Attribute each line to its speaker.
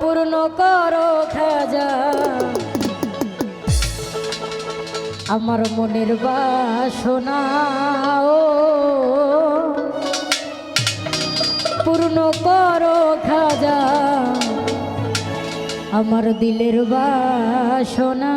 Speaker 1: পূর্ণ করো খাজা। আমার মনের বাসনা ও পূর্ণ করো খাজা। আমার দিলের বাসনা।